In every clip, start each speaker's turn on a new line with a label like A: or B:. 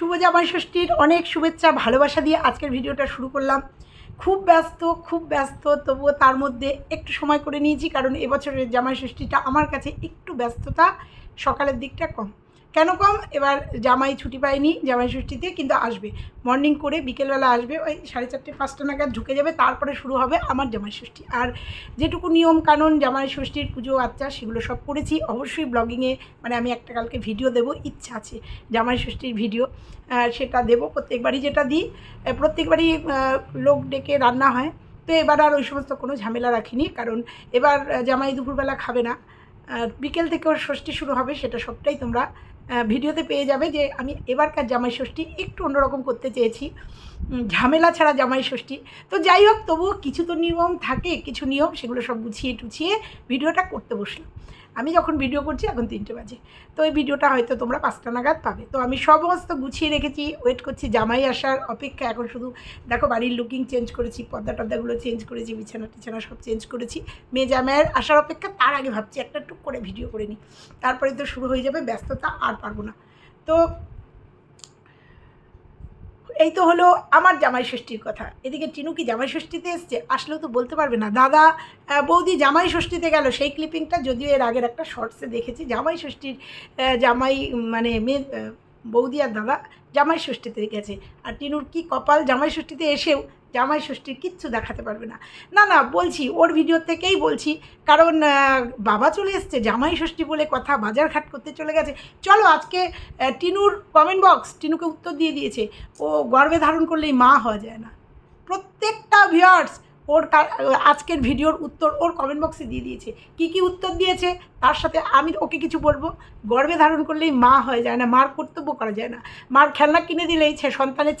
A: শুভ জামাই ষষ্ঠীর অনেক শুভেচ্ছা, ভালোবাসা দিয়ে আজকের ভিডিওটা শুরু করলাম। খুব ব্যস্ত খুব ব্যস্ত, তবুও তার মধ্যে একটু সময় করে নিয়েছি কারণ এবছরের জামাই ষষ্ঠীটা আমার কাছে একটু ব্যস্ততা, সকালের দিকটা কম। কেন কম? এবার জামাই ছুটি পায়নি, জামাই ষষ্ঠীতে কিন্তু আসবে। মর্নিং করে বিকেলবেলা আসবে, ওই সাড়ে চারটে, পাঁচটা নাগাদ ঢুকে যাবে, তারপরে শুরু হবে আমার জামাই ষষ্ঠী। আর যেটুকু নিয়ম কানুন, জামাই ষষ্ঠীর পুজো আচ্চা সেগুলো সব করেছি। অবশ্যই ব্লগিংয়ে মানে আমি একটা কালকে ভিডিও দেবো, ইচ্ছা আছে জামাই ষষ্ঠীর ভিডিও সেটা দেবো। প্রত্যেকবারই যেটা দিই প্রত্যেকবারই লোক ডেকে রান্না হয়। তো এবার আর ওই সমস্ত কোনো ঝামেলা রাখিনি, কারণ এবার জামাই দুপুরবেলা খাবে না। বিকেল থেকে ওর ষষ্ঠী শুরু হবে, সেটা সবটাই তোমরা ভিডিওতে পেয়ে যাবে যে আমি এবারকার জামাই ষষ্ঠী একটু অন্যরকম করতে চেয়েছি। ঝামেলা ছাড়া জামাই ষষ্ঠী। তো যাই হোক, তবুও কিছু তো নিয়ম থাকে, কিছু নিয়ম, সেগুলো সব গুছিয়ে টুছিয়ে ভিডিওটা করতে বসলাম। আমি যখন ভিডিও করছি, এখন তিনটে বাজে। তো ওই ভিডিওটা হয়তো তোমরা পাঁচটা নাগাদ পাবে। তো আমি সমস্ত গুছিয়ে রেখেছি ওয়েট করছি, জামাই আসার অপেক্ষা এখন শুধু, দেখো বাড়ির লুকিং চেঞ্জ করেছি, পর্দা টর্দাগুলো চেঞ্জ করেছি, বিছানা টিছানা সব চেঞ্জ করেছি। মেয়ে জামাইয়ের আসার অপেক্ষা, তার আগে ভাবছি একটা টুক করে ভিডিও করে নিই। তারপরে তো শুরু হয়ে যাবে ব্যস্ততা, আর পারব না। তো এই তো হলো আমার জামাই ষষ্ঠীর কথা। এদিকে টিনু কি জামাই ষষ্ঠীতে এসছে? আসলেও তো বলতে পারবে না। দাদা বৌদি জামাই ষষ্ঠীতে গেল। সেই ক্লিপিংটা যদিও এর আগের একটা শর্টসে দেখেছি। জামাই ষষ্ঠীর জামাই মানে মেয়ে বৌদি আর দাদা জামাই ষষ্ঠীতে গেছে। আর টিনুর কি কপাল? জামাই ষষ্ঠীতে এসেও জামাই ষষ্ঠীর কিচ্ছু দেখাতে পারবে না। না না, বলছি, ওর ভিডিও থেকেই বলছি, কারণ বাবা চলে এসছে, জামাই ষষ্ঠী বলে কথা বাজার ঘাট করতে চলে গেছে। চলো আজকে টিনুর কমেন্ট বক্স টিনুকে উত্তর দিয়ে দিয়েছে, ও গর্বে ধারণ করলেই মা হওয়া যায় না। প্রত্যেকটা ভিউয়ার্স ওর আজকের ভিডিওর উত্তর ওর কমেন্ট বক্সে দিয়ে দিয়েছে। কি কি উত্তর দিয়েছে, তার সাথে আমি ওকে কিছু বলব। গর্বে ধারণ করলেই মা হয়ে যায় না, মার কর্তব্য করা যায় না। মার খেলনা কিনে দিলেই সন্তানের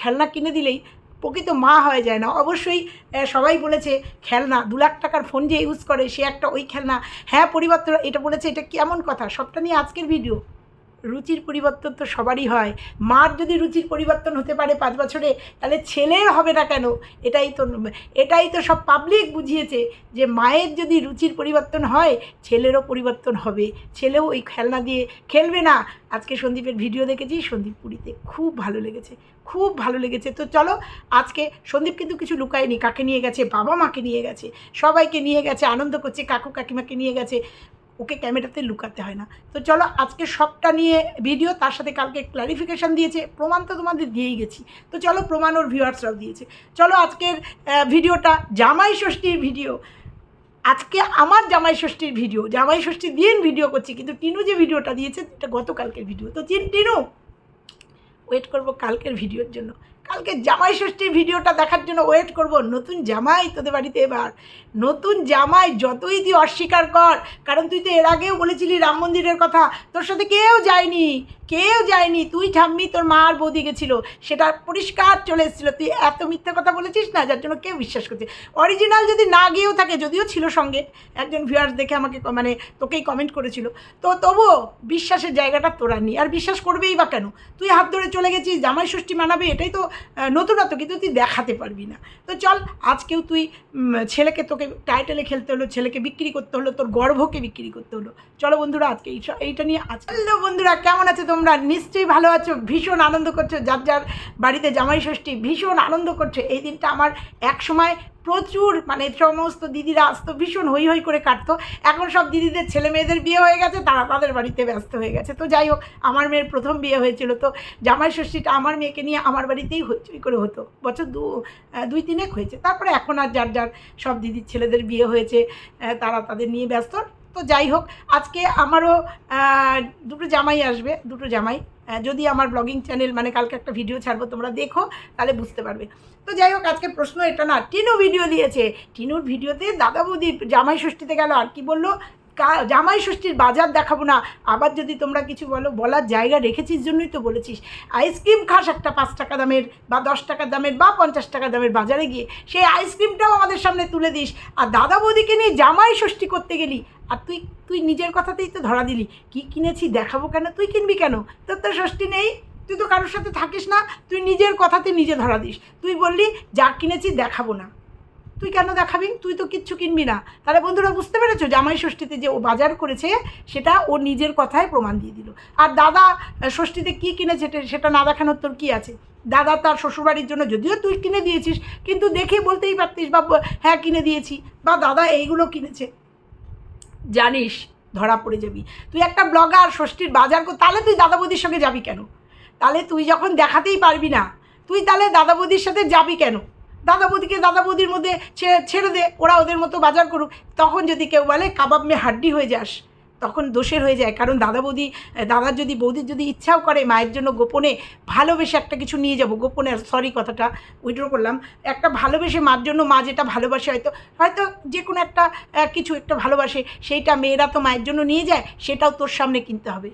A: খেলনা কিনে দিলেই প্রকৃত মা হয়ে যায় না। অবশ্যই সবাই বলেছে, খেলনা, দু লাখ টাকার ফোন যে ইউজ করে, সে একটা ওই খেলনা। হ্যাঁ পরিবর্তন, এটা বলেছে, এটা কেমন কথা? সবটা নিয়ে আজকের ভিডিও রুচির পরিবর্তন তো সবারই হয়। মার যদি রুচির পরিবর্তন হতে পারে পাঁচ বছরে, তাহলে ছেলের হবে না কেন? এটাই তো এটাই তো সব পাবলিক বুঝিয়েছে যে মায়ের যদি রুচির পরিবর্তন হয়, ছেলেরও পরিবর্তন হবে। ছেলেও ওই খেলনা দিয়ে খেলবে না। আজকে সন্দীপের ভিডিও দেখেছি, সন্দীপ পুরীতে খুব ভালো লেগেছে। খুব ভালো লেগেছে। তো চলো, আজকে সন্দীপ কিন্তু কিছু লুকায়নি। কাকে নিয়ে গেছে? বাবা মাকে নিয়ে গেছে। সবাইকে নিয়ে গেছে। আনন্দ করছে। কাকু কাকিমাকে নিয়ে গেছে। ওকে ক্যামেরাতে লুকাতে হয় না। তো চলো আজকে সবটা নিয়ে ভিডিও তার সাথে কালকে ক্লারিফিকেশান দিয়েছে, প্রমাণ তো তোমাদের দিয়েই গেছি। তো চলো প্রমাণ ওর ভিউয়ার্সরাও দিয়েছে। চলো আজকের ভিডিওটা জামাই ষষ্ঠীর ভিডিও আজকে আমার জামাই ষষ্ঠীর ভিডিও জামাই ষষ্ঠীর দিন ভিডিও করছি, কিন্তু টিনু যে ভিডিওটা দিয়েছে, এটা গতকালকের ভিডিও তো চিন- টিনু ওয়েট করব কালকের ভিডিওর জন্য। কালকে জামাই ষষ্ঠীর ভিডিওটা দেখার জন্য ওয়েট করব। নতুন জামাই তোদের বাড়িতে এবার। নতুন জামাই যতই তুই অস্বীকার কর, কারণ তুই তো এর আগেও বলেছিলি রাম মন্দিরের কথা, তোর সাথে কেউ যায়নি। কেউ যায়নি। তুই ঠাম্মি, তোর মা আর বৌদি গেছিল। সেটা পরিষ্কার চলে এসেছিল। তুই এত মিথ্যা কথা বলেছিস না, যার জন্য কেউ বিশ্বাস করছে অরিজিনাল যদি না গিয়েও থাকে, যদিও ছিল সঙ্গে, একজন ভিউয়ার্স দেখে আমাকে মানে তোকেই কমেন্ট করেছিল। তো তবুও বিশ্বাসের জায়গাটা তোরা নি। আর বিশ্বাস করবেই বা কেন? তুই হাত ধরে চলে গেছিস, জামাই ষষ্ঠী মানাবে, এটাই তো নতুনত্ব, কিন্তু তুই দেখাতে পারবি না। তো চল, আজকেও তুই ছেলেকে তোকে টাইটেলে খেলতে হলো, ছেলেকে বিক্রি করতে হলো, তোর গর্ভকে বিক্রি করতে হলো। চলো বন্ধুরা, আজকে এইটা নিয়ে আজ বন্ধুরা, কেমন আছে তোমরা? নিশ্চয়ই ভালো আছো, ভীষণ আনন্দ করছ, যার যার বাড়িতে জামাই ষষ্ঠী ভীষণ আনন্দ করছ। এই দিনটা আমার এক সময় প্রচুর মানে সমস্ত দিদিরা আসতো, ভীষণ হই হই করে কাটতো। এখন সব দিদিদের ছেলে মেয়েদের বিয়ে হয়ে গেছে, তারা তাদের বাড়িতে ব্যস্ত হয়ে গেছে। তো যাই হোক, আমার মেয়ের প্রথম বিয়ে হয়েছিল। তো জামাই ষষ্ঠীটা আমার মেয়েকে নিয়ে আমার বাড়িতেই হইচই করে হতো। বছর দু দুই তিনেক হয়েছে। তারপরে এখন আর যার যার সব দিদির ছেলেদের বিয়ে হয়েছে তারা তাদের নিয়ে ব্যস্ত। তো যাই হোক, আজকে আমারও দুটো জামাই আসবে, দুটো জামাই। যদি আমার ব্লগিং চ্যানেল মানে কালকে একটা ভিডিও ছাড়বো, তোমরা দেখো, তাহলে বুঝতে পারবে। তো যাই হোক, আজকে প্রশ্ন এটা না, টিনু ভিডিও দিয়েছে। টিনুর ভিডিওতে দাদা বৌদি জামাই ষষ্ঠীতে গেল, আর কি বলল? জামাই ষষ্ঠীর বাজার দেখাবো না। আবার যদি তোমরা কিছু বলো, বলার জায়গা রেখেছিস জন্যই তো বলেছিস। আইসক্রিম খাস একটা পাঁচ টাকা দামের বা দশ টাকা দামের বা পঞ্চাশ টাকা দামের বাজারে গিয়ে। সেই আইসক্রিমটাও আমাদের সামনে তুলে দিস। আর দাদা বৌদিকে নিয়ে জামাই ষষ্ঠী করতে গেলি। আর তুই তুই নিজের কথাতেই তো ধরা দিলি। কি কিনেছি দেখাবো কেন? তুই কিনবি কেন? তোর তো ষষ্ঠী নেই। তুই তো কারোর সাথে থাকিস না। তুই নিজের কথাতে নিজে ধরা দিস। তুই বললি, যা কিনেছি দেখাবো না। তুই কেন দেখাবি? তুই তো কিচ্ছু কিনবি না। তাহলে বন্ধুরা বুঝতে পেরেছ জামাই ষষ্ঠীতে যে ও বাজার করেছে, সেটা ও নিজের কথায় প্রমাণ দিয়ে দিল। আর দাদা ষষ্ঠীতে কী কিনেছে সেটা না দেখানোর তোর কী আছে? দাদা তার শ্বশুরবাড়ির জন্য যদিও তুই কিনে দিয়েছিস, কিন্তু দেখে বলতেই পারতিস বা হ্যাঁ কিনে দিয়েছি। বা, দাদা, এইগুলো কিনেছে। জানিস, ধরা পড়ে যাবি। তুই একটা ব্লগার, ষষ্ঠীর বাজার তাহলে তুই দাদা বৌদির সঙ্গে যাবি কেন? তাহলে তুই যখন দেখাতেই পারবি না, তুই তাহলে দাদা বৌদির সাথে যাবি কেন? দাদা বৌদিকে দাদা বৌদির মধ্যে ছেড়ে দে, ওরা ওদের মতো বাজার করুক। তখন যদি কেউ বলে, কাবাব মে হাড্ডি হয়ে যাস, তখন দোষের হয়ে যায়। কারণ দাদা বৌদি দাদার যদি বৌদির যদি ইচ্ছাও করে মায়ের জন্য গোপনে ভালোবেসে একটা কিছু নিয়ে যাব, গোপনে সরি কথাটা উইড্রো করলাম, একটা ভালোবেসে মার জন্য মা যেটা ভালোবাসে, হয়তো হয়তো যে কোনো একটা কিছু একটা ভালোবাসে, সেইটা মেয়েরা তো মায়ের জন্য নিয়ে যায়, সেটাও তোর সামনে কিনতে হবে।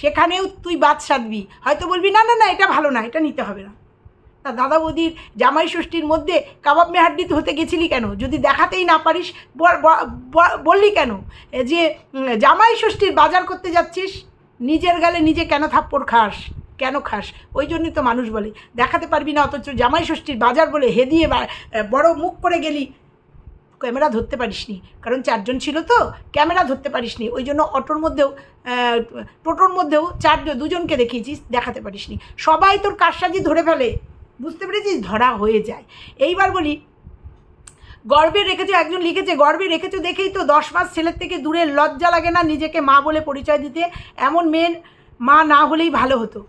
A: সেখানেও তুই বাদ সাধবি। হয়তো বলবি, না না না, এটা ভালো না, এটা নিতে হবে না। তা দাদা বৌদির জামাই ষষ্ঠীর মধ্যে কাবাব মেহাড্ডিত হতে গেছিলি কেন? যদি দেখাতেই না পারিস বললি কেন? যে জামাই ষষ্ঠীর বাজার করতে যাচ্ছিস, নিজের গালে নিজে কেন থাপ্পড় খাস? কেন খাস? ওই জন্যই তো মানুষ বলে। দেখাতে পারবি না অথচ জামাই ষষ্ঠীর বাজার বলে হেদিয়ে বড় মুখ করে গেলি। ক্যামেরা ধরতে পারিসনি। কারণ চারজন ছিল তো, ক্যামেরা ধরতে পারিসনি। ওই জন্য অটোর মধ্যেও টোটোর মধ্যেও চারজন, দুজনকে দেখিয়েছিস, দেখাতে পারিসনি। সবাই তোর কারসাজি ধরে ফেলে। বুঝতে পেরেছিস? ধরা হয়ে যায়। এইবার বলি, গর্বে রেখেছো, একজন লিখেছে, গর্বে রেখেছো দেখেই তো দশ মাস ছেলের থেকে দূরে লজ্জা লাগে না নিজেকে মা বলে পরিচয় দিতে। এমন মেয়ের মা না হলেই ভালো হতো।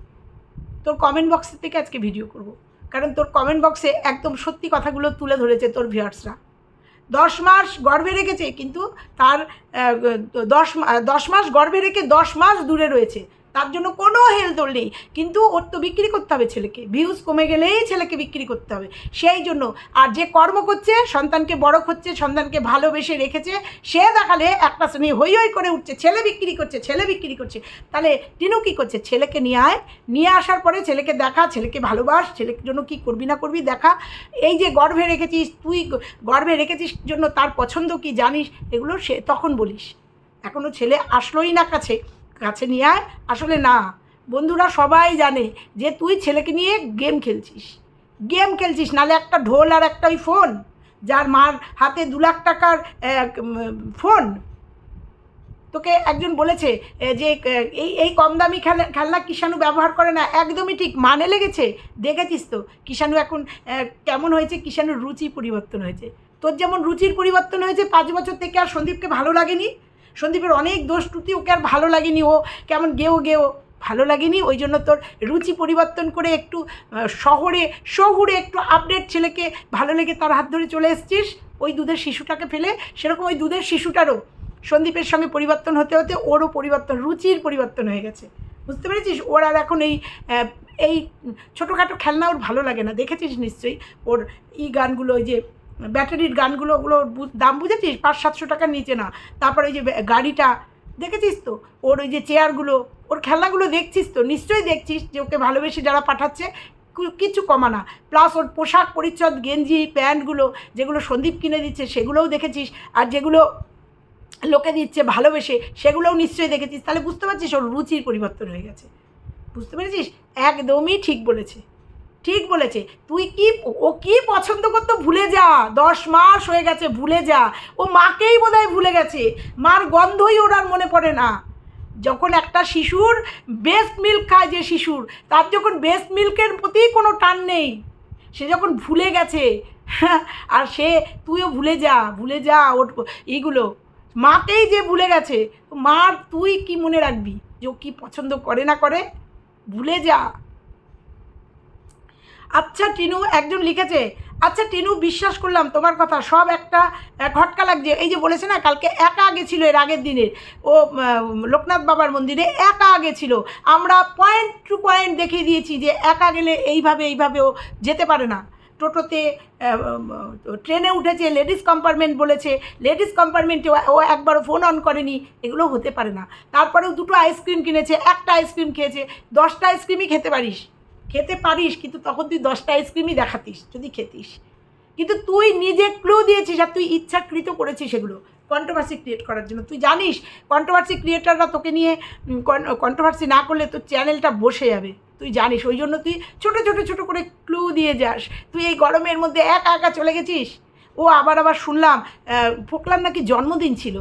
A: তোর কমেন্ট বক্সের থেকে আজকে ভিডিও করব। কারণ তোর কমেন্ট বক্সে একদম সত্যি কথাগুলো তুলে ধরেছে তোর ভিউয়ার্সরা দশ মাস গর্ভে রেখেছে, কিন্তু তার দশ দশ মাস গর্ভে রেখে দশ মাস দূরে রয়েছে। তার জন্য কোনো হেলদোল নেই। কিন্তু ওর তো বিক্রি করতে হবে ছেলেকে। ভিউজ কমে গেলেই ছেলেকে বিক্রি করতে হবে। সেই জন্য আর যে কর্ম করছে, সন্তানকে বড় করছে, সন্তানকে ভালোবেসে রেখেছে, সে দেখালে একটা শ্রেণি হই হই করে উঠছে। ছেলে বিক্রি করছে, ছেলে বিক্রি করছে। তাহলে টিনু কী করছে? ছেলেকে নিয়ে আয়। নিয়ে আসার পরে ছেলেকে দেখা, ছেলেকে ভালোবাস, ছেলের জন্য কি করবি না করবি দেখা। এই যে গর্ভে রেখেছিস, তুই গর্ভে রেখেছিস জন্য তার পছন্দ কি জানিস? এগুলো সে তখন বলিস। এখনও ছেলে আসলোই না কাছে। কাছে নিয়ে আয়। আসলে না, বন্ধুরা সবাই জানে যে তুই ছেলেকে নিয়ে গেম খেলছিস। গেম খেলছিস নালে একটা ঢোল আর একটা ওই ফোন, যার মার হাতে দু লাখ টাকার ফোন। তোকে একজন বলেছে যে এই এই কম দামি খেলা, খেলনা কিষাণু ব্যবহার করে না, একদমই ঠিক মানে লেগেছে। দেখেছিস তো, কিষাণু এখন কেমন হয়েছে, কিষাণুর রুচি পরিবর্তন হয়েছে। তোর যেমন রুচির পরিবর্তন হয়েছে, পাঁচ বছর থেকে আর সন্দীপকে ভালো লাগেনি সন্দীপের অনেক দোষ ত্রুটি, ওকে আর ভালো লাগেনি ও। কেমন গেও গেও, ভালো লাগেনি? ওই জন্য তোর রুচি পরিবর্তন করে একটু শহরে, শহুরে একটু আপডেট ছেলেকে ভালো লেগে তার হাত ধরে চলে এসছিস। ওই দুধের শিশুটাকে ফেলে, সেরকম ওই দুধের শিশুটারও সন্দীপের সঙ্গে পরিবর্তন হতে হতে ওরও পরিবর্তন, রুচির পরিবর্তন হয়ে গেছে। বুঝতে পেরেছিস? ওর আর এখন এই এই ছোটোখাটো খেলনা ওর ভালো লাগে না। দেখেছিস নিশ্চয়ই? ওর ই গানগুলো, ওই যে ব্যাটারির গানগুলো, ওগুলো দাম বুঝেছিস? পাঁচ, সাতশো টাকার নিচে না। তারপরে ওই যে গাড়িটা, দেখেছিস তো? ওর ওই যে চেয়ারগুলো, ওর খেলনাগুলো দেখছিস তো? নিশ্চয়ই দেখছিস যে ওকে ভালোবেসে যারা পাঠাচ্ছে, কু- কিচ্ছু কমানা প্লাস ওর পোশাক পরিচ্ছদ, গেঞ্জি, প্যান্টগুলো, যেগুলো সন্দীপ কিনে দিচ্ছে, সেগুলোও দেখেছিস। আর যেগুলো লোকে দিচ্ছে ভালোবেসে, সেগুলোও নিশ্চয়ই দেখেছিস। তাহলে বুঝতে পারছিস ওর রুচির পরিবর্তন হয়ে গেছে। বুঝতে পেরেছিস? একদমই ঠিক বলেছে। ঠিক বলেছে। তুই কি, ও কি পছন্দ করতো ভুলে যা। দশ মাস হয়ে গেছে, ভুলে যা। ও মাকেই বোধহয় ভুলে গেছে। মার গন্ধই ওর আর মনে পড়ে না। যখন একটা শিশুর বেস্ট মিল্ক খায় যে শিশুর, তার যখন বেস্ট মিল্কের প্রতি কোনো টান নেই। সে যখন ভুলে গেছে, আর সে, তুইও ভুলে যা ভুলে যা, ওর এইগুলো। মাকেই যে ভুলে গেছে, মার তুই কি মনে রাখবি যে কী পছন্দ করে না করে? ভুলে যা। আচ্ছা টিনু, একজন লিখেছে আচ্ছা টিনু, বিশ্বাস করলাম তোমার কথা। সব একটা খটকা লাগছে। এই যে বলেছে না, কালকে একা গেছিল এর আগের দিনের। ও লোকনাথ বাবার মন্দিরে একা গেছিল আমরা পয়েন্ট টু পয়েন্ট দেখিয়ে দিয়েছি যে একা গেলে এইভাবে এইভাবে ও যেতে পারে না। টোটোতে ট্রেনে উঠেছে, লেডিস কম্পার্টমেন্ট বলেছে। লেডিস কম্পার্টমেন্টে ও একবারও ফোন অন করেনি। এগুলো হতে পারে না। তারপরেও দুটো আইসক্রিম কিনেছে, একটা আইসক্রিম খেয়েছে। দশটা আইসক্রিমই খেতে পারিস। খেতে পারিস কিন্তু তখন তুই দশটা আইসক্রিমই দেখাতিস যদি খেতিস। কিন্তু তুই নিজে ক্লু দিয়েছিস আর তুই ইচ্ছাকৃত করেছিস সেগুলো কন্ট্রোভার্সি ক্রিয়েট করার জন্য। তুই জানিস কন্ট্রোভার্সি ক্রিয়েটাররা তোকে নিয়ে কন্ট্রোভার্সি না করলে তোর চ্যানেলটা বসে যাবে। তুই জানিস ওই জন্য তুই ছোটো ছোটো ছোটো করে ক্লু দিয়ে যাস। তুই এই গরমের মধ্যে একা একা চলে গেছিস? ও আবার আবার শুনলাম আহ, ফোকলার নাকি জন্মদিন ছিল।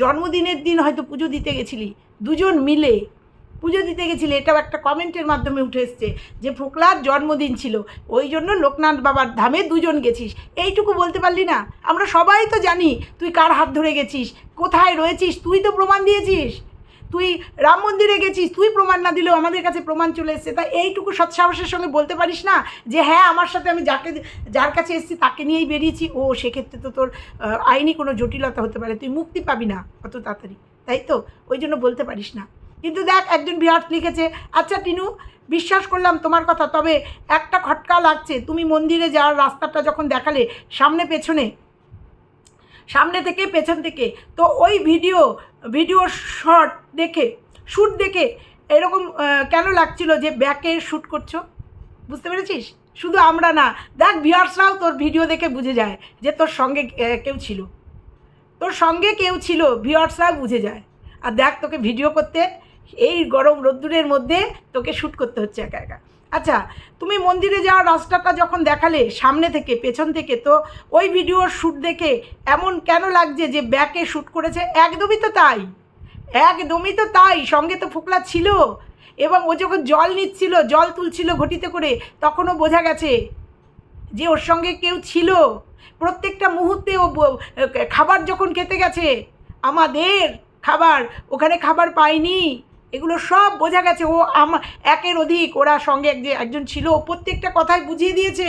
A: জন্মদিনের দিন হয়তো পুজো দিতে গেছিলি। দুজন মিলে পুজো দিতে গেছিলে, এটাও একটা কমেন্টের মাধ্যমে উঠে এসছে যে ফোকলার জন্মদিন ছিল, ওই জন্য লোকনাথ বাবার ধামে দুজন গেছিস। এইটুকু বলতে পারলি না? আমরা সবাই তো জানি তুই কার হাত ধরে গেছিস, কোথায় রয়েছিস, তুই তো প্রমাণ দিয়েছিস। তুই রাম মন্দিরে গেছিস, তুই প্রমাণ না দিলেও আমাদের কাছে প্রমাণ চলে এসছে। তাই এইটুকু সৎসাহসের সঙ্গে বলতে পারিস না যে হ্যাঁ আমার সাথে আমি যাকে, যার কাছে এসেছি তাকে নিয়েই বেরিয়েছি। ও সেক্ষেত্রে তো তোর আইনি কোনো জটিলতা হতে পারে, তুই মুক্তি পাবি না অত তাড়াতাড়ি। তাই তো? ওই জন্য বলতে পারিস না। কিন্তু দেখ, একজন বিহার্স লিখেছে আচ্ছা টিনু, বিশ্বাস করলাম তোমার কথা, তবে একটা খটকা লাগছে। তুমি মন্দিরে যাওয়ার রাস্তাটা যখন দেখালে, সামনে পেছনে, সামনে থেকে পেছন থেকে, তো ওই ভিডিও ভিডিও শট দেখে, শ্যুট দেখে এরকম কেন লাগছিল যে ব্যাকে শ্যুট করছ? বুঝতে পেরেছিস? শুধু আমরা না, দেখ ভিউয়ার্সরাও তোর ভিডিও দেখে বুঝে যায় যে তোর সঙ্গে কেউ ছিল। তোর সঙ্গে কেউ ছিল ভিউয়ার্সরাও বুঝে যায়। আর দেখ তোকে ভিডিও করতে এই গরম রোদ্দুরের মধ্যে তোকে শ্যুট করতে হচ্ছে একা একা। আচ্ছা তুমি মন্দিরে যাওয়ার রাস্তাটা যখন দেখালে সামনে থেকে, পেছন থেকে, তো ওই ভিডিওর শ্যুট দেখে এমন কেন লাগছে যে ব্যাকে শ্যুট করেছে? একদমই তো তাই। একদমই তো তাই, সঙ্গে তো ফোকলা ছিল। এবং ও যখন জল নিচ্ছিল, জল তুলছিল ঘটিতে করে, তখনও বোঝা গেছে যে ওর সঙ্গে কেউ ছিল। প্রত্যেকটা মুহূর্তে ও খাবার যখন খেতে গেছে, আমাদের খাবার, ওখানে খাবার পায়নি এগুলো সব বোঝা গেছে। ও আমা, একের অধিক ওরা সঙ্গে এক যে একজন ছিল প্রত্যেকটা কথাই বুঝিয়ে দিয়েছে।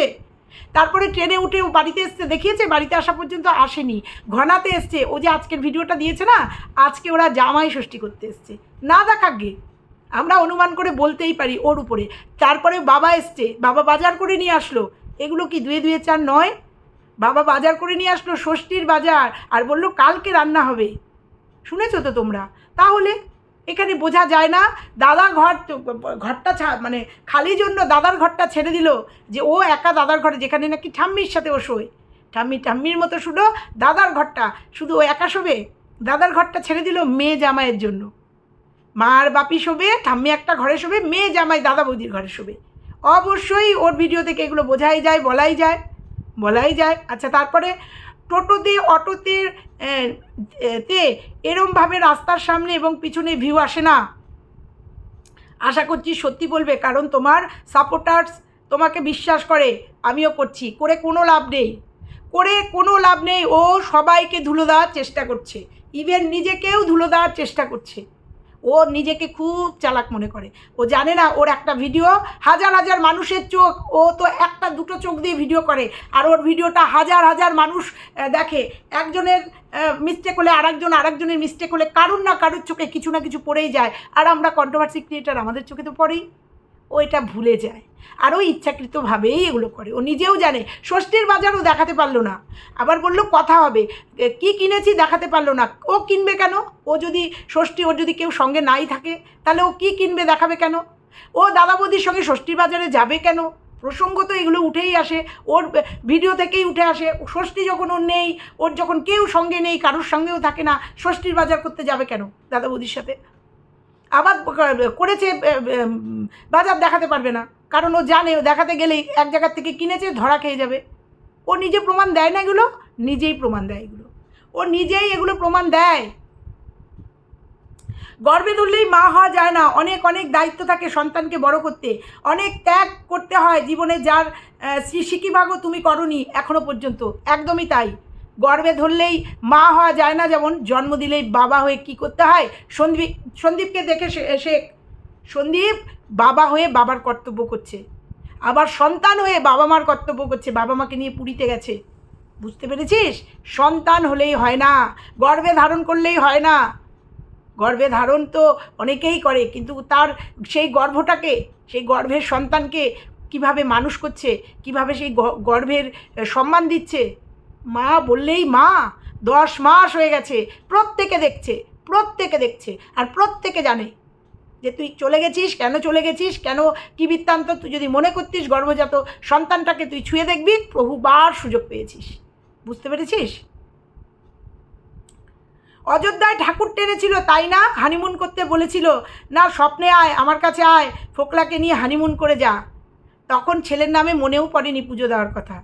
A: তারপরে ট্রেনে উঠে ও বাড়িতে এসছে, দেখিয়েছে, বাড়িতে আসা পর্যন্ত আসেনি। ঘনাতে এসছে, ও যে আজকের ভিডিওটা দিয়েছে না, আজকে ওরা জামাই ষষ্ঠী করতে এসছে। না দেখাগে আমরা অনুমান করে বলতেই পারি ওর উপরে। তারপরে বাবা এসছে, বাবা বাজার করে নিয়ে আসলো। এগুলো কি দুয়ে দুয়ে চার নয়? বাবা বাজার করে নিয়ে আসলো ষষ্ঠীর বাজার, আর বলল কালকে রান্না হবে। শুনেছো তো তোমরা? তাহলে এখানে বোঝা যায় না। দাদার ঘর, ঘরটা মানে খালি জন্য দাদার ঘরটা ছেড়ে দিল যে ও একা দাদার ঘরে, যেখানে নাকি ঠাম্মির সাথে ও শোয়। ঠাম্মি, ঠাম্মির মতো শুধু দাদার ঘরটা, শুধু ও একা শোবে? দাদার ঘরটা ছেড়ে দিল মেয়ে জামাইয়ের জন্য। মার বাপি শোবে, ঠাম্মি একটা ঘরে শোবে, মেয়ে জামাই দাদা বৌদির ঘরে শোবে। অবশ্যই ওর ভিডিও থেকে এগুলো বোঝাই যায়, বলাই যায় বলাই যায়। আচ্ছা তারপরে টোটোতে, অটোতে তে এরমভাবে রাস্তার সামনে এবং পিছনে ভিউ আসে না। আশা করছি সত্যি বলবে, কারণ তোমার সাপোর্টার্স তোমাকে বিশ্বাস করে, আমিও করছি। করে কোনো লাভ নেই। করে কোনো লাভ নেই, ও সবাইকে ধুলো দেওয়ার চেষ্টা করছে। ইভেন নিজেকেও ধুলো দেওয়ার চেষ্টা করছে। ও নিজেকে খুব চালাক মনে করে। ও জানে না ওর একটা ভিডিও, হাজার হাজার মানুষের চোখ। ও তো একটা দুটো চোখ দিয়ে ভিডিও করে। আর ওর ভিডিওটা হাজার হাজার মানুষ দেখে। একজনের মিস্টেক হলে আরেকজন, আরেকজনের মিস্টেক হলে কারুর না কারুর চোখে কিছু না কিছু পড়েই যায়। আর আমরা কন্ট্রোভার্সি ক্রিয়েটার আমাদের চোখে তো পড়েই। ও এটা ভুলে যায়। আর ও ইচ্ছাকৃতভাবেই এগুলো করে। ও নিজেও জানে, ষষ্ঠীর বাজারও দেখাতে পারল না। আবার বলল, কথা হবে। কি কিনেছি দেখাতে পারল না। ও কিনবে কেন? ও যদি ষষ্ঠী, ওর যদি কেউ সঙ্গে নাই থাকে, তাহলে ও কি কিনবে, দেখাবে কেন? ও দাদা বৌদির সঙ্গে ষষ্ঠীর বাজারে যাবে কেন? প্রসঙ্গ তো এগুলো উঠেই আসে। ওর ভিডিও থেকেই উঠে আসে। ষষ্ঠী যখন ওর নেই, ওর যখন কেউ সঙ্গে নেই, কারোর সঙ্গেও থাকে না, ষষ্ঠীর বাজার করতে যাবে কেন দাদা বৌদির সাথে? আবার করেছে বাজার দেখাতে পারবে না। কারণ ও জানে, ও দেখাতে গেলেই এক জায়গার থেকে কিনেছে, ধরা খেয়ে যাবে। ও নিজে প্রমাণ দেয় না এগুলো, নিজেই প্রমাণ দেয় এগুলো। ও নিজেই এগুলো প্রমাণ দেয়। গর্বে ধরলেই মা হওয়া যায় না। অনেক অনেক দায়িত্ব থাকে সন্তানকে বড় করতে। অনেক ত্যাগ করতে হয় জীবনে, যার সি- তুমি করনি এখনও পর্যন্ত। একদমই তাই। গর্বে ধরলেই মা হওয়া যায় না, যেমন জন্ম দিলেই বাবা হয়ে কি করতে হয়? সন্দীপ, সন্দীপকে দেখে সে সন্দীপ বাবা হয়ে বাবার কর্তব্য করছে। আবার সন্তান হয়ে বাবা মার কর্তব্য করছে, বাবা মাকে নিয়ে পুরীতে গেছে। বুঝতে পেরেছিস? সন্তান হলেই হয় না গর্ভে ধারণ করলেই হয় না। গর্ভে ধারণ তো অনেকেই করে, কিন্তু তার সেই গর্ভটাকে, সেই গর্ভের সন্তানকে কীভাবে মানুষ করছে, কীভাবে সেই গর্ভের সম্মান দিচ্ছে মা বললেই মা, দশ মাস হয়ে গেছে, প্রত্যেকে দেখছে প্রত্যেকে দেখছে, আর প্রত্যেকে জানে যে তুই চলে গেছিস, কেন চলে গেছিস, কেন, কি বৃত্তান্ত, তুই যদি মনে করতিস গর্ভজাত সন্তানটাকে তুই ছুঁয়ে দেখবি বহুবার সুযোগ পেয়েছিস। বুঝতে পেরেছিস? অযোধ্যায় ঠাকুর টেনেছিল, তাই না? হানিমুন করতে বলেছিল, না, স্বপ্নে আয়, আমার কাছে আয়, ফোকলাকে নিয়ে হানিমুন করে যা। তখন ছেলের নামে মনেও পড়েনি পুজো দেওয়ার কথা।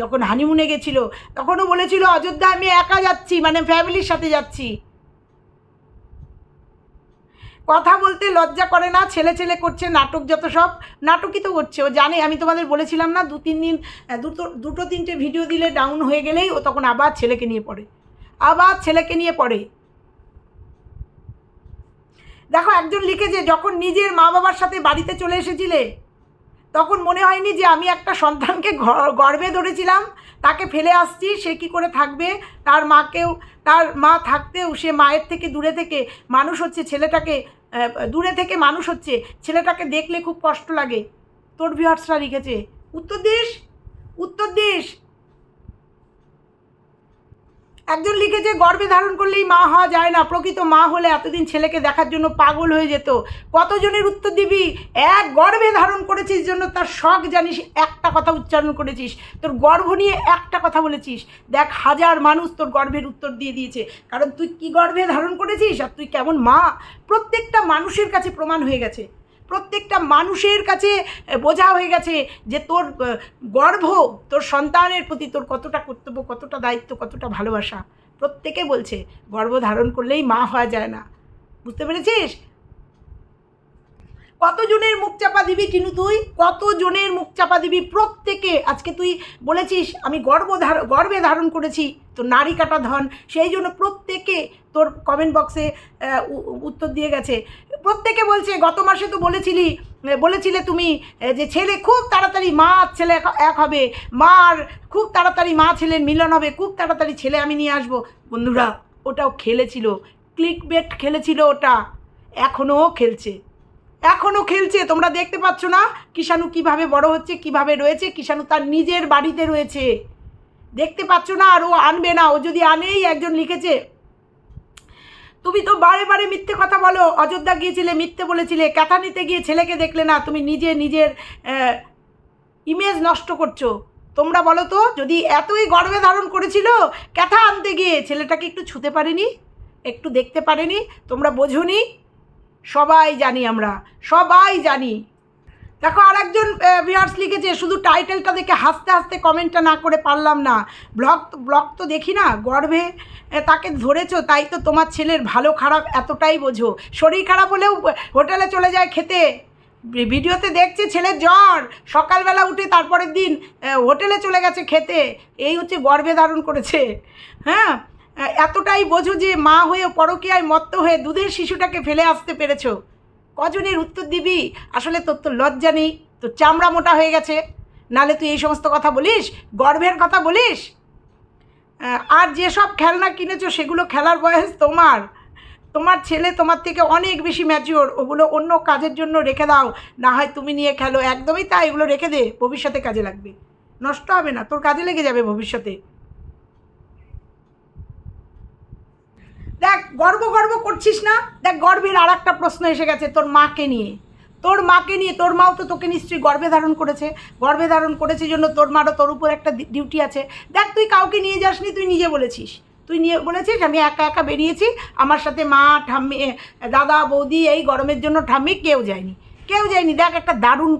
A: যখন হানিমুনে গেছিল, তখনও বলেছিল, অযোধ্যা আমি একা যাচ্ছি মানে ফ্যামিলির সাথে যাচ্ছি। কথা বলতে লজ্জা করে না, ছেলে ছেলে করছে, নাটক যত সব, নাটকই তো করছে ও জানে, আমি তোমাদের বলেছিলাম না, দু তিন দিন দুটো দুটো তিনটে ভিডিও দিলে ডাউন হয়ে গেলেই ও তখন আবার ছেলেকে নিয়ে পড়ে, আবার ছেলেকে নিয়ে পড়ে। দেখো, একজন লিখেছে, যখন নিজের মা বাবার সাথে বাড়িতে চলে এসেছিলে তখন মনে হয়নি যে আমি একটা সন্তানকে গর্বে ধরেছিলাম। তাকে ফেলে আসছি, সে কি করে থাকবে? তার মাকেও, তার মা থাকতেও সে মায়ের থেকে দূরে থেকে মানুষ হচ্ছে, ছেলেটাকে দূরে থেকে মানুষ হচ্ছে, ছেলেটাকে দেখলে খুব কষ্ট লাগে। তোর ভিউয়ার্সরা লিখেছে, উত্তর দিস উত্তর দিস। একজন লিখেছে, গর্বে ধারণ করলেই মা হওয়া যায় না। প্রকৃত মা হলে এতদিন ছেলেকে দেখার জন্য পাগল হয়ে যেত। কতজনের উত্তর দিবি? এক, গর্বে ধারণ করেছিস জন্য তার শখ জানিস, একটা কথা উচ্চারণ করেছিস। তোর গর্ভ নিয়ে একটা কথা বলেছিস। দেখ, হাজার মানুষ তোর গর্ভের উত্তর দিয়ে দিয়েছে। কারণ তুই কি গর্ভে ধারণ করেছিস? আর তুই কেমন মা? প্রত্যেকটা মানুষের কাছে প্রমাণ হয়ে গেছে। প্রত্যেকটা মানুষের কাছে বোঝা হয়ে গেছে যে তোর গর্ভ, তোর সন্তানের প্রতি তোর কতটা কর্তব্য, কতটা দায়িত্ব, কতটা ভালোবাসা। প্রত্যেকে বলছে, গর্ভ ধারণ করলেই মা হওয়া যায় না। বুঝতে পেরেছিস? কতজনের মুখ চাপা দিবি টিনু তুই? কতজনের মুখ চাপা দিবি? প্রত্যেকে। আজকে তুই বলেছিস, আমি গর্ব ধার, গর্বে ধারণ করেছি তো নারী কাটা ধন। সেই জন্য প্রত্যেকে তোর কমেন্ট বক্সে উত্তর দিয়ে গেছে। প্রত্যেকে বলছে, গত মাসে তো বলেছিলি বলেছিলে তুমি যে ছেলে খুব তাড়াতাড়ি মা ছেলে এক- হবে। মার খুব তাড়াতাড়ি মা ছেলের মিলন হবে, খুব তাড়াতাড়ি ছেলে আমি নিয়ে আসব। বন্ধুরা, ওটাও খেলেছিল। ক্লিক বেট খেলেছিল ওটা। এখনও খেলছে। এখনও খেলছে। তোমরা দেখতে পাচ্ছ না? কিষাণু কীভাবে বড় হচ্ছে, কীভাবে রয়েছে? কিষাণু তার নিজের বাড়িতে রয়েছে। দেখতে পাচ্ছ না? আর ও আনবে না। ও যদি আনেই, একজন লিখেছে তুমি তো বারে বারে মিথ্যে কথা বলো। অযোধ্যা গিয়েছিলে, মিথ্যে বলেছিলে। ক্যাথা নিতে গিয়ে ছেলেকে দেখলে না, তুমি নিজে নিজের ইমেজ নষ্ট করছ। তোমরা বলো তো, যদি এতই গর্বে ধারণ করেছিল, ক্যাথা আনতে গিয়ে ছেলেটাকে একটু ছুতে পারেনি? একটু দেখতে পারেনি? তোমরা বোঝোনি? সবাই জানি আমরা, সবাই জানি। দেখো আর একজন ভিউয়ার্স লিখেছে, শুধু টাইটেলটা দেখে হাসতে হাসতে কমেন্টটা না করে পারলাম না। ব্লগ ব্লগ তো দেখি না, গর্ভে তাকে ধরেছো, তাই তো তোমার ছেলের ভালো, খারাপ এতটাই বোঝো। শরীর খারাপ হলেও হোটেলে চলে যায় খেতে। ভিডিওতে দেখছে ছেলের জ্বর। সকালবেলা উঠে তারপরের দিন হোটেলে চলে গেছে খেতে। এই হচ্ছে গর্ভে ধারণ করেছে। হ্যাঁ? এতটাই বোঝো যে মা হয়ে পরকীয়ায় মত্ত হয়ে দুধের শিশুটাকে ফেলে আসতে পেরেছ। কজনের উত্তর দিবি? আসলে তোর তো লজ্জা নেই, তোর চামড়া মোটা হয়ে গেছে। নালে তুই এই সমস্ত কথা বলিস? গর্ভের কথা বলিস? আর যেসব খেলনা কিনেছো, সেগুলো খেলার বয়স তোমার। তোমার ছেলে তোমার থেকে অনেক বেশি ম্যাচিওর ওগুলো অন্য কাজের জন্য রেখে দাও। না হয় তুমি নিয়ে খেলো। একদমই তাই, এগুলো রেখে দে, ভবিষ্যতে কাজে লাগবে। নষ্ট হবে না, তোর কাজে লেগে যাবে ভবিষ্যতে। দেখ, গর্ব গর্ব করছিস না? দেখ, গর্বের আর একটা প্রশ্ন এসে গেছে তোর মাকে নিয়ে। তোর মাকে নিয়ে, তোর মাও তো তোকে নিশ্চয়ই গর্বে ধারণ করেছে। গর্বে ধারণ করেছে জন্য তোর মারও তোর উপর একটা ডিউটি আছে। দেখ, তুই কাউকে নিয়ে যাসনি, তুই নিজে বলেছিস। তুই নিয়ে বলেছিস, আমি একা একা বেরিয়েছি, আমার সাথে মা ঠাম্মি দাদা, বৌদি এই গরমের জন্য ঠাম্মি কেউ যায়নি। কেউ যায়নি। দেখ, একটা দারুণ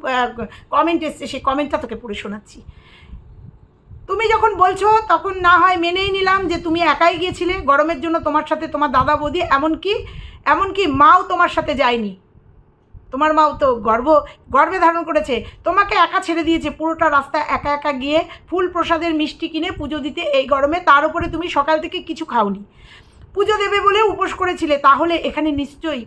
A: কমেন্ট এসছে, সেই কমেন্টটা তোকে পড়ে শোনাচ্ছি। তুমি যখন বলছো, তখন না হয় মেনেই নিলাম যে তুমি একাই গিয়েছিলে, গরমের জন্য তোমার সাথে তোমার দাদা বৌদি, এমনকি এমনকি মাও তোমার সাথে যায়নি। তোমার মাও তো গর্ভ গর্বে ধারণ করেছে। তোমাকে একা ছেড়ে দিয়েছে পুরোটা রাস্তা একা একা গিয়ে ফুল প্রসাদের মিষ্টি কিনে পুজো দিতে এই গরমে, তার উপরে তুমি সকাল থেকে কিছু খাওনি। পুজো দেবে বলে উপোস করেছিলে, তাহলে এখানে নিশ্চয়ই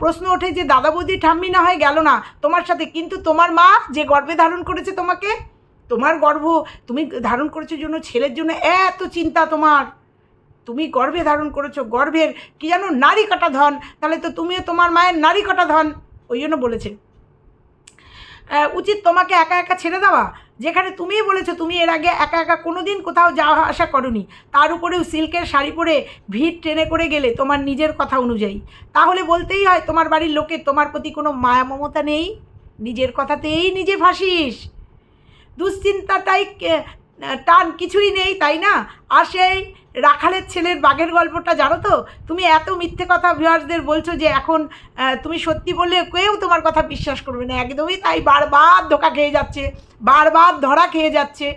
A: প্রশ্ন ওঠে যে দাদা বৌদি ঠাম্মি না হয় গেল না তোমার সাথে, কিন্তু তোমার মা যে গর্বে ধারণ করেছে তোমাকে তোমার গর্ভ তুমি ধারণ করেছ জন্য ছেলের জন্য এত চিন্তা তোমার। তুমি গর্ভে ধারণ করেছ, গর্ভের কি জানো নারী কাটা ধন, তাহলে তো তুমিও তোমার মায়ের নারী কাটা ধন। ওই জন্য বলেছে। উচিত তোমাকে একা একা ছেড়ে দেওয়া। যেখানে তুমিই বলেছ তুমি এর আগে একা একা কোনো দিন কোথাও যাওয়া আসা করনি। তার উপরেও সিল্কের শাড়ি পরে ভিড় ট্রেনে করে গেলে তোমার নিজের কথা অনুযায়ী। তাহলে বলতেই হয় তোমার বাড়ির লোকের তোমার প্রতি কোনো মায়া মমতা নেই। নিজের কথাতেই নিজে ফাঁসিস। দুশ্চিন্তাটাই টান কিছুই নেই, তাই না? আর সেই রাখালের ছেলের বাঘের গল্পটা জানো তো? তুমি এত মিথ্যে কথা ভিউয়ার্সদের বলছো যে এখন তুমি সত্যি বললে কেউ তোমার কথা বিশ্বাস করবে না। একদমই তাই, বারবার ধোকা খেয়ে যাচ্ছে, বারবার ধরা খেয়ে যাচ্ছে,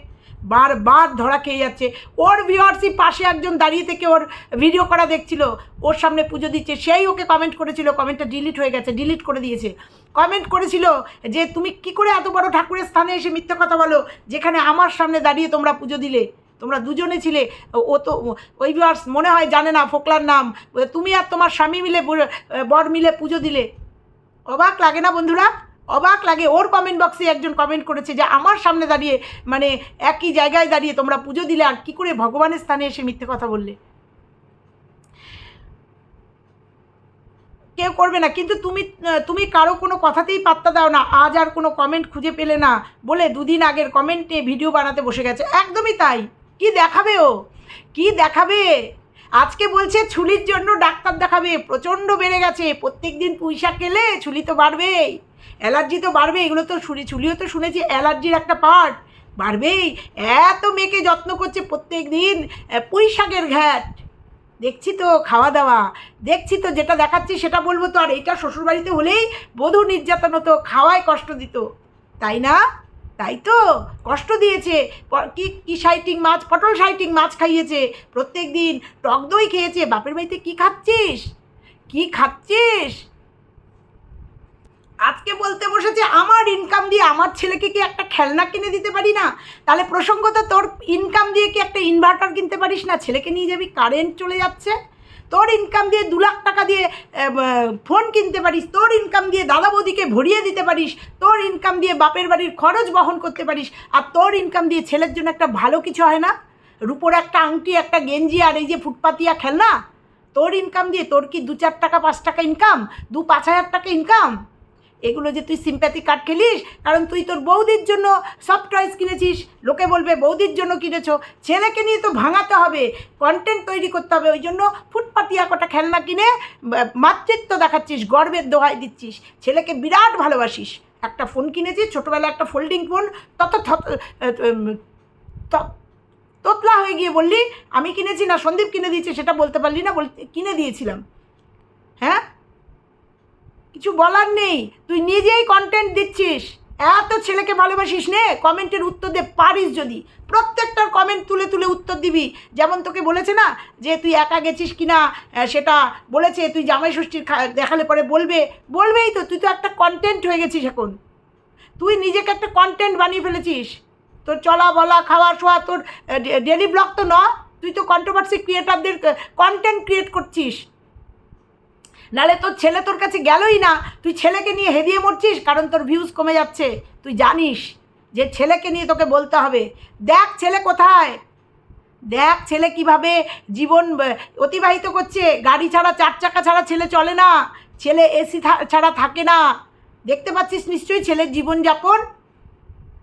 A: বারবার ধরা খেয়ে যাচ্ছে। ওর ভিওয়ার্সই পাশে একজন দাঁড়িয়ে থেকে ওর ভিডিও করা দেখছিল, ওর সামনে পুজো দিচ্ছে, সেই ওকে কমেন্ট করেছিল কমেন্টটা ডিলিট হয়ে গেছে ডিলিট করে দিয়েছে। কমেন্ট করেছিল যে তুমি কি করে এত বড় ঠাকুরের স্থানে এসে মিথ্যে কথা বলো? যেখানে আমার সামনে দাঁড়িয়ে তোমরা পুজো দিলে। তোমরা দুজনে ছিলে। ও তো, ওই ভিউয়ার্স মনে হয় জানে না ফোকলার নাম। তুমি আর তোমার স্বামী মিলে বর মিলে পুজো দিলে। অবাক লাগে না বন্ধুরা? অবাক লাগে। ওর কমেন্ট বক্সে একজন কমেন্ট করেছে যে, আমার সামনে দাঁড়িয়ে মানে একই জায়গায় দাঁড়িয়ে তোমরা পুজো দিলে, আর কি করে ভগবানের স্থানে এসে মিথ্যে কথা বললে? কেউ করবে না। কিন্তু তুমি তুমি কারও কোনো কথাতেই পাত্তা দাও না। আজ আর কোনো কমেন্ট খুঁজে পেলে না। বলে দুদিন আগের কমেন্ট ভিডিও বানাতে বসে গেছে। একদমই তাই। কি দেখাবে ও? কি দেখাবে? আজকে বলছে ছুলির জন্য ডাক্তার দেখাবে। প্রচণ্ড বেড়ে গেছে। প্রত্যেক দিন পুঁইশাক খেলে ছুলি তো বাড়বেই। অ্যালার্জি তো বাড়বে। এগুলো তো ছুরি ছুলিও তো শুনেছি, অ্যালার্জির একটা পার্ট বাড়বেই। এত মেয়েকে যত্ন করছে প্রত্যেক দিন পুঁই শাকের ঘ্যাট। দেখছি তো খাওয়া দাওয়া দেখছি তো যেটা দেখাচ্ছি সেটা বলব তো, আর এটা শ্বশুরবাড়িতে হলেই বধূ নির্যাতন হতো, খাওয়ায় কষ্ট দিত। তাই না? তাই তো, কষ্ট দিয়েছে। কি কি সাইটিং মাছ, পটল সাইটিং মাছ খাইয়েছে। প্রত্যেক দিন টক দই খেয়েছে, বাপের বাড়িতে কি খাচ্ছিস? কি খাচ্ছিস? আজকে বলতে বসেছে, আমার ইনকাম দিয়ে আমার ছেলেকে কি একটা খেলনা কিনে দিতে পারি না? তাহলে প্রসঙ্গত তোর ইনকাম দিয়ে কি একটা ইনভার্টার কিনতে পারিস না? ছেলেকে নিয়ে যাবি কারেন্ট চলে যাচ্ছে। তোর ইনকাম দিয়ে দু লাখ টাকা দিয়ে ফোন কিনতে পারিস। তোর ইনকাম দিয়ে দাদা বৌদিকে ভরিয়ে দিতে পারিস। তোর ইনকাম দিয়ে বাপের বাড়ির খরচ বহন করতে পারিস। আর তোর ইনকাম দিয়ে ছেলের জন্য একটা ভালো কিছু হয় না? রুপোর একটা আংটি, একটা গেঞ্জি আর এই যে ফুটপাতিয়া খেলনা? তোর ইনকাম দিয়ে তোর কি দু চার টাকা, পাঁচ টাকা ইনকাম দু পাঁচ হাজার টাকা ইনকাম এগুলো যে তুই সিম্প্যাথি কার্ড খেলিস, কারণ তুই তোর বৌদির জন্য সব টয়েস কিনেছিস। লোকে বলবে, বৌদির জন্য কিনেছো। ছেলেকে নিয়ে তো ভাঙাতে হবে কন্টেন্ট তৈরি করতে হবে। ওই জন্য ফুটপাতিয়া কটা খেলনা কিনে মাতৃত্ব দেখাচ্ছিস, গর্বের দোহাই দিচ্ছিস। ছেলেকে বিরাট ভালোবাসিস। একটা ফোন কিনেছিস, ছোটোবেলায় একটা ফোল্ডিং ফোন তত তোতলা হয়ে গিয়ে বললি, আমি কিনেছি না, সন্দীপ কিনে দিয়েছে, সেটা বলতে পারলি না। বলতে কিনে দিয়েছিলাম। হ্যাঁ? কিছু বলার নেই। তুই নিজেই কন্টেন্ট দিচ্ছিস। এত ছেলেকে ভালোবাসিস নে, কমেন্টের উত্তর দে পারিস যদি। প্রত্যেকটার কমেন্ট তুলে তুলে উত্তর দিবি। যেমন তোকে বলেছে না, যে তুই একা গেছিস কি না সেটা বলেছে, তুই জামাই ষষ্ঠীর দেখালে পরে বলবে। বলবেই তো, তুই তো একটা কন্টেন্ট হয়ে গেছিস এখন। তুই নিজেকে একটা কন্টেন্ট বানিয়ে ফেলেছিস। তোর চলা বলা, খাওয়া শোয়া, তোর ডেলি ব্লগ তো ন তুই তো কন্ট্রোভার্সি ক্রিয়েটারদের কন্টেন্ট ক্রিয়েট করছিস। নালে তোর ছেলে তোর কাছে গেলই না। তুই ছেলেকে নিয়ে হেদিয়ে মরছিস, কারণ তোর ভিউজ কমে যাচ্ছে। তুই জানিস যে ছেলেকে নিয়ে তোকে বলতে হবে। দেখ ছেলে কোথায়। দেখ ছেলে কীভাবে জীবন অতিবাহিত করছে। গাড়ি ছাড়া, চার চাকা ছাড়া ছেলে চলে না। ছেলে এসি ছাড়া থাকে না। দেখতে পাচ্ছিস নিশ্চয়ই ছেলের জীবনযাপন?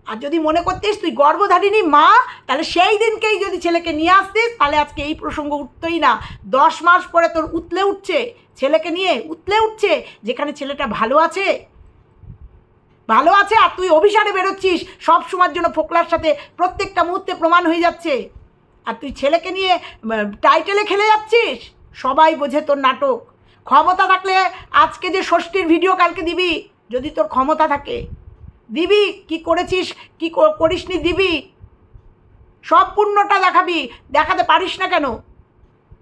A: আর যদি মনে করতিস তুই গর্ভধারিণী মা, তাহলে সেই দিনকেই যদি ছেলেকে নিয়ে আসতিস, তাহলে আজকে এই প্রসঙ্গ উঠতই না। দশ মাস পরে তোর উতলে উঠছে। ছেলেকে নিয়ে উতলে উঠছে, যেখানে ছেলেটা ভালো আছে। ভালো আছে আর তুই অভিসারে বেরোচ্ছিস, সব সময়ের জন্য ফোকলার সাথে প্রত্যেকটা মুহূর্তে প্রমাণ হয়ে যাচ্ছে। আর তুই ছেলেকে নিয়ে টাইটেলে খেলে যাচ্ছিস? সবাই বোঝে তোর নাটক। ক্ষমতা থাকলে আজকে যে ষষ্ঠীর ভিডিও কালকে দিবি, যদি তোর ক্ষমতা থাকে। দিবি, কি করেছিস, কি কর- করিসনি দিবি। সব পূর্ণটা দেখাবি, দেখাতে পারিস না কেন?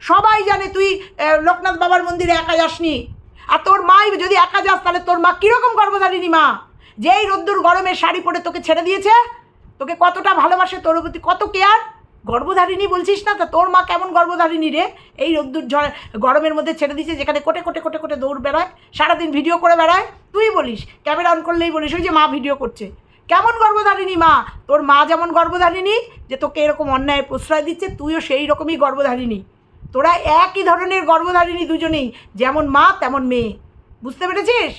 A: সবাই জানে তুই লোকনাথ বাবার মন্দিরে একা যাসনি আর তোর মাই যদি একা যাস, তাহলে তোর মা কীরকম গর্ভধারিণী মা? যেই রোদ্দুর গরমে শাড়ি পরে তোকে ছেড়ে দিয়েছে, তোকে কতটা ভালোবাসে, তোর প্রতি কত কেয়ার? গর্ভধারিণী বলছিস না? তা তোর মা কেমন গর্ভধারিণী রে? এই রোদ্দুর ঝড়, গরমের মধ্যে ছেড়ে দিয়েছে, যেখানে কোটে কোটে কোটে কোটে দৌড় বেড়ায়, সারাদিন ভিডিও করে বেড়ায়। তুই বলিস ক্যামেরা অন করলেই বলিস, ওই যে মা ভিডিও করছে। কেমন গর্ভধারিণী মা? তোর মা যেমন গর্ভধারিণী যে তোকে এরকম অন্যায়ের প্রশ্রয় দিচ্ছে, তুইও সেই রকমই গর্ভধারিণী তোরা একই ধরনের গর্ভধারিণী দুজনেই, যেমন মা, তেমন মেয়ে। বুঝতে পেরেছিস?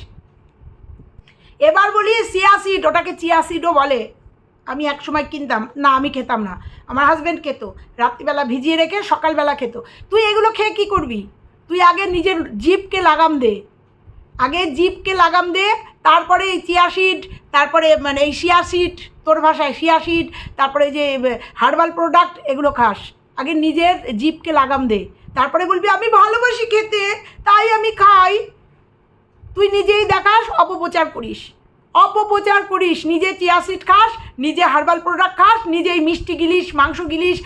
A: এবার বলি সিয়াসিড ওটাকে চিয়াসিডও বলে। আমি এক সময় কিনতাম। না, আমি খেতাম না। আমার হাজব্যান্ড খেত। রাত্রিবেলা ভিজিয়ে রেখে সকালবেলা খেত। তুই এগুলো খেয়ে কী করবি? তুই আগে নিজের জিভকে লাগাম দে। আগে জিভকে লাগাম দে, তারপরে এই চিয়াসিড তারপরে মানে এই শিয়াসিড তোর ভাষায় শিয়াসিড তারপরে যে হার্বাল প্রোডাক্ট, এগুলো খাস। আগে নিজের জিভকে লাগাম দে। তারপরে বলবি, আমি ভালোবাসি খেতে, তাই আমি খাই। তুই নিজেই দেখাস, অপপ্রচার করিস। অপপ্রচার করিস, নিজে চিয়াসিড খাস, নিজে হার্বাল প্রোডাক্ট খাস, নিজেই মিষ্টি গিলিস, মাংস গিলিস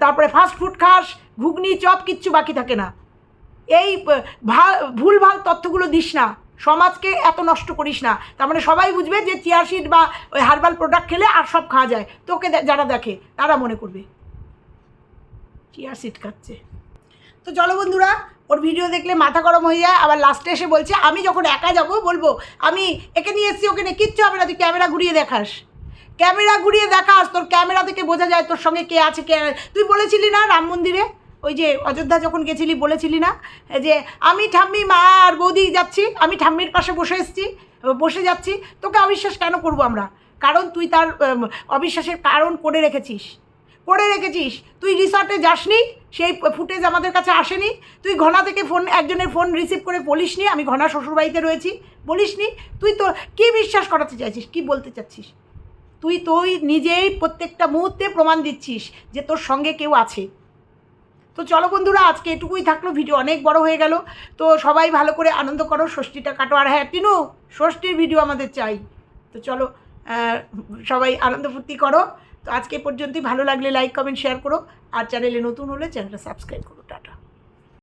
A: তারপরে ফাস্ট ফুড খাস, ঘুগনি, চপ, কিচ্ছু বাকি থাকে না। এই ব- ভা- ভুলভাল তথ্যগুলো দিস না। সমাজকে এত নষ্ট করিস না। তার মানে সবাই বুঝবে যে চিয়াসিড বা ওই হার্বাল প্রোডাক্ট খেলে আর সব খাওয়া যায়। তোকে যারা দেখে, তারা মনে করবে। চিয়াসিড খাচ্ছে তো চলো বন্ধুরা, ওর ভিডিও দেখলে মাথা গরম হয়ে যায়। আবার লাস্টে এসে বলছে, আমি যখন একা যাব, বলব, আমি একে নিয়ে এসেছি, ওকে নিয়ে কিচ্ছু হবে না, তুই ক্যামেরা ঘুরিয়ে দেখাস। ক্যামেরা ঘুরিয়ে দেখাস, তোর ক্যামেরা থেকে বোঝা যায় তোর সঙ্গে কে আছে, কে তুই বলেছিলি না রাম মন্দিরে? ওই যে অযোধ্যা যখন গেছিলি, বলেছিলি না? যে, আমি ঠাম্মি মা আর বৌদি যাচ্ছি, আমি ঠাম্মির পাশে বসে এসেছি, বসে যাচ্ছি, তোকে অবিশ্বাস কেন করব আমরা? কারণ তুই তার অবিশ্বাসের কারণ করে রেখেছিস। করে রেখেছিস। তুই রিসর্টে যাসনি, সেই ফুটেজ আমাদের কাছে আসেনি। তুই ঘনা থেকে ফোন, একজনের ফোন রিসিভ করে বলিসনি, আমি ঘনা শ্বশুরবাড়িতে রয়েছি, বলিসনি। তুই তো কী বিশ্বাস করাতে চাইছিস, কি বলতে চাচ্ছিস? তুই তুই নিজেই প্রত্যেকটা মুহূর্তে প্রমাণ দিচ্ছিস যে তোর সঙ্গে কেউ আছে। তো চলো বন্ধুরা, আজকে এটুকুই থাকল, ভিডিও অনেক বড় হয়ে গেল। তো সবাই ভালো করে আনন্দ করো, ষষ্ঠীটা কাটো আর হ্যাঁ টিনু, ষষ্ঠীর ভিডিও আমাদের চাই। তো চলো সবাই আনন্দ ফুর্তি করো। তো আজকে পর্যন্তই। ভালো লাগলে লাইক কমেন্ট শেয়ার করো। আর চ্যানেলে নতুন হলে চ্যানেলটা সাবস্ক্রাইব করো।